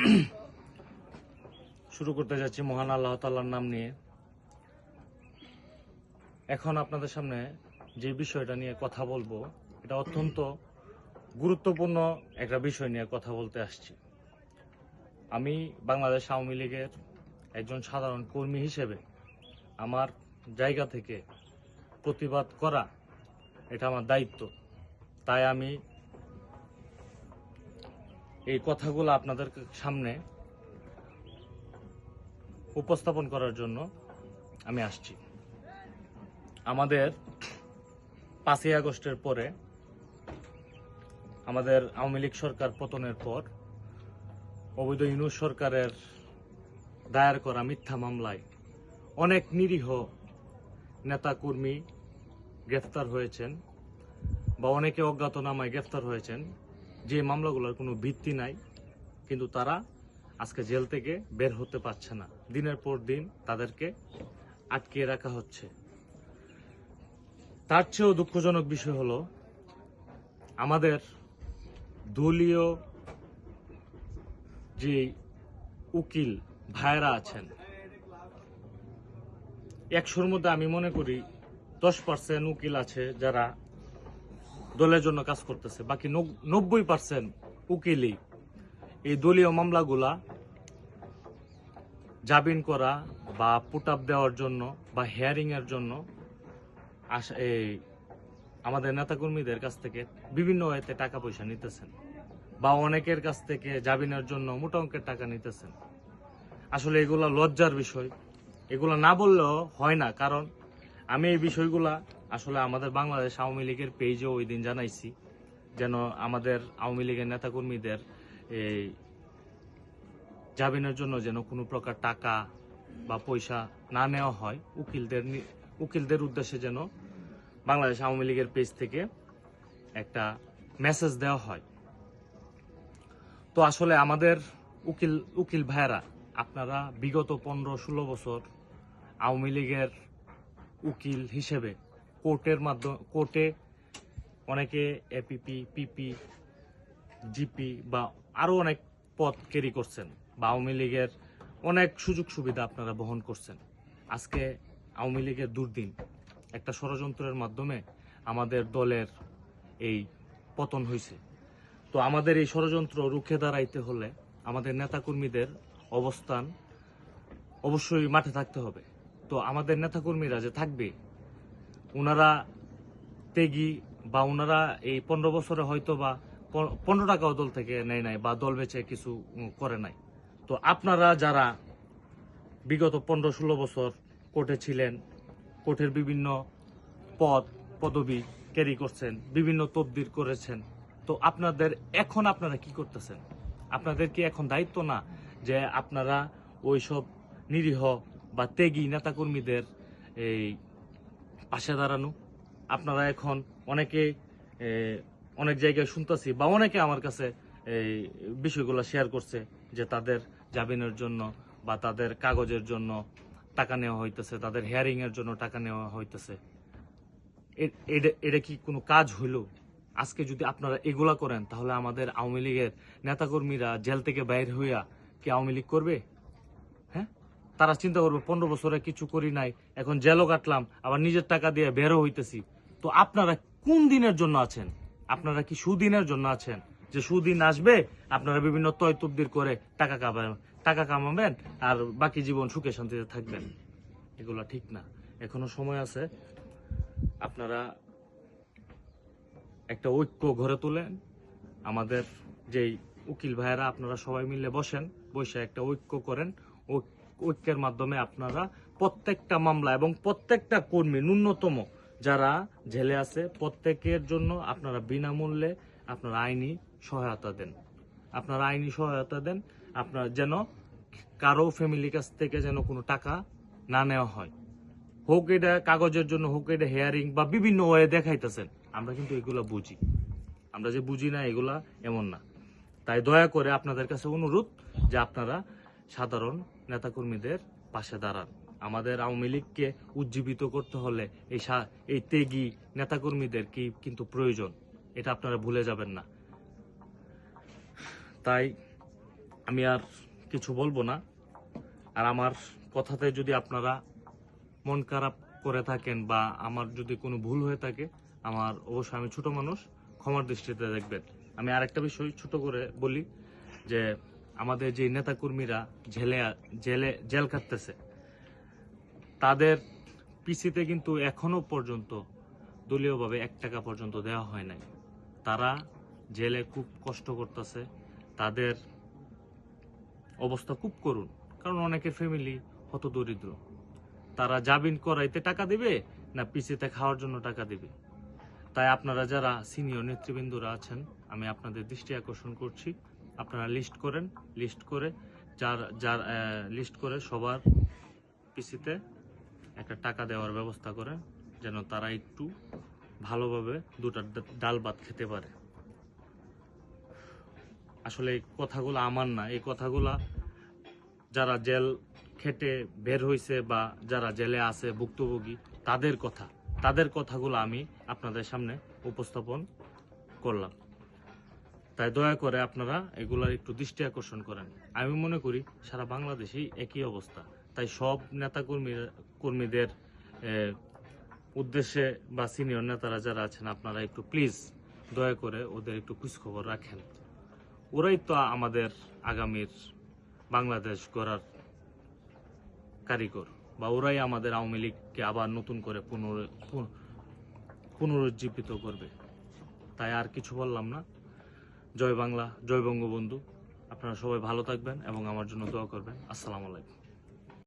শুরু করতে যাচ্ছি মহান আল্লাহ তাল্লার নাম নিয়ে। এখন আপনাদের সামনে যে বিষয়টা নিয়ে কথা বলব, এটা অত্যন্ত গুরুত্বপূর্ণ একটা বিষয় নিয়ে কথা বলতে আসছি। আমি বাংলাদেশ আওয়ামী লীগের একজন সাধারণ কর্মী হিসেবে আমার জায়গা থেকে প্রতিবাদ করা এটা আমার দায়িত্ব। তাই আমি এই কথাগুলো আপনাদের সামনে উপস্থাপন করার জন্য আমি আসছি। আমাদের পাঁচই আগস্টের পরে আমাদের আওয়ামী লীগ সরকার পতনের পর অবৈধ ইউনুস সরকারের দায়ের করা মিথ্যা মামলায় অনেক নিরীহ নেতাকর্মী গ্রেফতার হয়েছেন বা অনেকে অজ্ঞাতনামায় গ্রেফতার হয়েছেন। যে মামলাগুলোর কোনো ভিত্তি নাই, কিন্তু তারা আজকে জেল থেকে বের হতে পারছে না। দিনের পর দিন তাদেরকে আটকিয়ে রাখা হচ্ছে। তার চেয়েও দুঃখজনক বিষয় হলো, আমাদের দলীয় যে উকিল ভাইরা আছেন, একশোর মধ্যে আমি মনে করি দশ পার্সেন্ট উকিল আছে যারা দলের জন্য কাজ করতেছে। বাকি নব্বই পার্সেন্ট উকিলই। এই দলীয় মামলাগুলা জামিন করা বা পুট আপ দেওয়ার জন্য বা হেয়ারিং এর জন্য আস- এই আমাদের নেতাকর্মীদের কাছ থেকে বিভিন্ন ওয়েতে টাকা পয়সা নিতেছেন বা অনেকের কাছ থেকে জামিনের জন্য মোটা অঙ্কের টাকা নিতেছেন। আসলে এগুলা লজ্জার বিষয়। এগুলো না বললেও হয় না, কারণ আমি এই বিষয়গুলা আসলে আমাদের বাংলাদেশ আওয়ামী লীগের পেজেও ওই দিন জানাইছি, যেন আমাদের আওয়ামী লীগের নেতাকর্মীদের এই জামিনের জন্য যেন কোনো প্রকার টাকা বা পয়সা না নেওয়া হয়। উকিলদের উকিলদের উদ্দেশ্যে যেন বাংলাদেশ আওয়ামী লীগের পেজ থেকে একটা মেসেজ দেওয়া হয়। তো আসলে আমাদের উকিল উকিল ভাইয়েরা, আপনারা বিগত পনেরো ষোলো বছর আওয়ামী লীগের উকিল হিসেবে কোর্টের মাধ্যমে, কোর্টে অনেকে এপিপি পিপি জিপি বা আরও অনেক পদ ক্যারি করছেন বা আওয়ামী লীগের অনেক সুযোগ সুবিধা আপনারা বহন করছেন। আজকে আওয়ামী লীগের দুর্দিন, একটা ষড়যন্ত্রের মাধ্যমে আমাদের দলের এই পতন হয়েছে তো আমাদের এই ষড়যন্ত্র রুখে দাঁড়াইতে হলে আমাদের নেতাকর্মীদের অবস্থান অবশ্যই মাঠে থাকতে হবে। তো আমাদের নেতাকর্মীরা যে থাকবে ওনারা তেগি বা ওনারা এই পনেরো বছরে হয়তো বা পনেরো টাকাও দল থেকে নেয় নাই বা দল বেচে কিছু করে নাই। তো আপনারা যারা বিগত পনেরো ষোলো বছর কোর্টে ছিলেন, কোর্টের বিভিন্ন পদ, পদবি ক্যারি করছেন, বিভিন্ন তদবির করেছেন, তো আপনাদের এখন আপনারা কি করতেছেন? আপনাদের কি এখন দায়িত্ব না যে আপনারা ওইসব নিরীহ বা ত্যাগী নেতাকর্মীদের এই পাশে দাঁড়ানো। আপনারা এখন অনেকে অনেক জায়গায় শুনতেছি বা অনেকে আমার কাছে এই বিষয়গুলো শেয়ার করছে যে তাদের জামিনের জন্য বা তাদের কাগজের জন্য টাকা নেওয়া হইতেছে, তাদের হেয়ারিং এর জন্য টাকা নেওয়া হইতেছে। এটা- কি কোনো কাজ হইল? আজকে যদি আপনারা এগুলা করেন, তাহলে আমাদের আওয়ামী লীগের নেতাকর্মীরা জেল থেকে বাইর হইয়া কি আওয়ামী লীগ করবে? তারা চিন্তা করবে, পনেরো বছরে কিছু করি নাই, এখন জেলও কাটলাম, আবার নিজের টাকা দিয়ে বেরো হইতেছি। তো আপনারা কোন দিনের জন্য আছেন? আপনারা কি সুদিনের জন্য আছেন? যে সুদিন আসবে, আপনারা বিভিন্ন তয় করে টাকা কামাবেন টাকা কামাবেন, আর বাকি জীবন সুখে শান্তিতে থাকবেন। এগুলো ঠিক না। এখনও সময় আছে, আপনারা একটা ঐক্য গড়ে তোলেন। আমাদের যেই উকিল ভাইয়েরা, আপনারা সবাই মিলে বসেন, বসে একটা ঐক্য করেন। ঐ- ঐক্যের মাধ্যমে আপনারা প্রত্যেকটা মামলা এবং প্রত্যেকটা কর্মী, ন্যূনতম যারা জেলে আছে, প্রত্যেকের জন্য আপনারা বিনামূল্যে আপনারা আইনি সহায়তা দেন। আপনারা আইনি সহায়তা দেন, আপনার যেন কারও ফ্যামিলির কাছ থেকে যেন কোনো টাকা না নেওয়া হয়। হোক এটা কাগজের জন্য, হোক এটা হেয়ারিং বা বিভিন্ন ওয়ে দেখাইতেছেন, আমরা কিন্তু এগুলা বুঝি। আমরা যে বুঝি না, এগুলা এমন না। তাই দয়া করে আপনাদের কাছে অনুরোধ যে আপনারা সাধারণ নেতাকর্মীদের পাশে দাঁড়ান। আমাদের আওয়ামী লীগকে উজ্জীবিত করতে হলে এই এই তেগি নেতাকর্মীদের কি কিন্তু প্রয়োজন? এটা আপনারা ভুলে যাবেন না। তাই আমি আর কিছু বলব না। আর আমার কথাতে যদি আপনারা মন খারাপ করে থাকেন বা আমার যদি কোনো ভুল হয়ে থাকে, আমার অবশ্যই আমি ছোট মানুষ, ক্ষমার দৃষ্টিতে দেখবেন। আমি আরেকটা বিষয় ছোট করে বলি যে আমাদের যে নেতাকর্মীরা জেলে জেলে, জেল খাটতেছে তাদের পিসিতে কিন্তু এখনও পর্যন্ত দলীয়ভাবে এক টাকা পর্যন্ত দেওয়া হয় নাই। তারা জেলে খুব কষ্ট করতেছে, তাদের অবস্থা খুব করুন কারণ অনেকের ফ্যামিলি হত দরিদ্র তারা জামিন করাইতে টাকা দিবে না পিসিতে খাওয়ার জন্য টাকা দিবে? তাই আপনারা যারা সিনিয়র নেতৃবৃন্দরা আছেন, আমি আপনাদের দৃষ্টি আকর্ষণ করছি। আপনারা লিস্ট করেন লিস্ট করে যার যার লিস্ট করে সবার পিসিতে একটা টাকা দেওয়ার ব্যবস্থা করেন, যেন তারা একটু ভালোভাবে দুটা ডাল ভাত খেতে পারে। আসলে এই কথাগুলো আমার না, এই কথাগুলা যারা জেল খেটে বের হয়েছে বা যারা জেলে আছে ভুক্তভোগী, তাদের কথা, তাদের কথাগুলো আমি আপনাদের সামনে উপস্থাপন করলাম। তাই দয়া করে আপনারা এগুলার একটু দৃষ্টি আকর্ষণ করেন। আমি মনে করি সারা বাংলাদেশেই একই অবস্থা। তাই সব নেতা কর্মী কর্মীদের উদ্দেশ্যে বা সিনিয়র নেতারা যারা আছেন, আপনারা একটু প্লিজ দয়া করে ওদের একটু খোঁজখবর রাখেন। ওরাই তো আমাদের আগামীর বাংলাদেশ গড়ার কারিগর বা ওরাই আমাদের আওয়ামী লীগকে আবার নতুন করে পুনর পুনরুজ্জীবিত করবে। তাই আর কিছু বললাম না। জয় বাংলা, জয় বঙ্গবন্ধু। আপনারা সবাই ভালো থাকবেন এবং আমার জন্য দোয়া করবেন। আসসালামু আলাইকুম।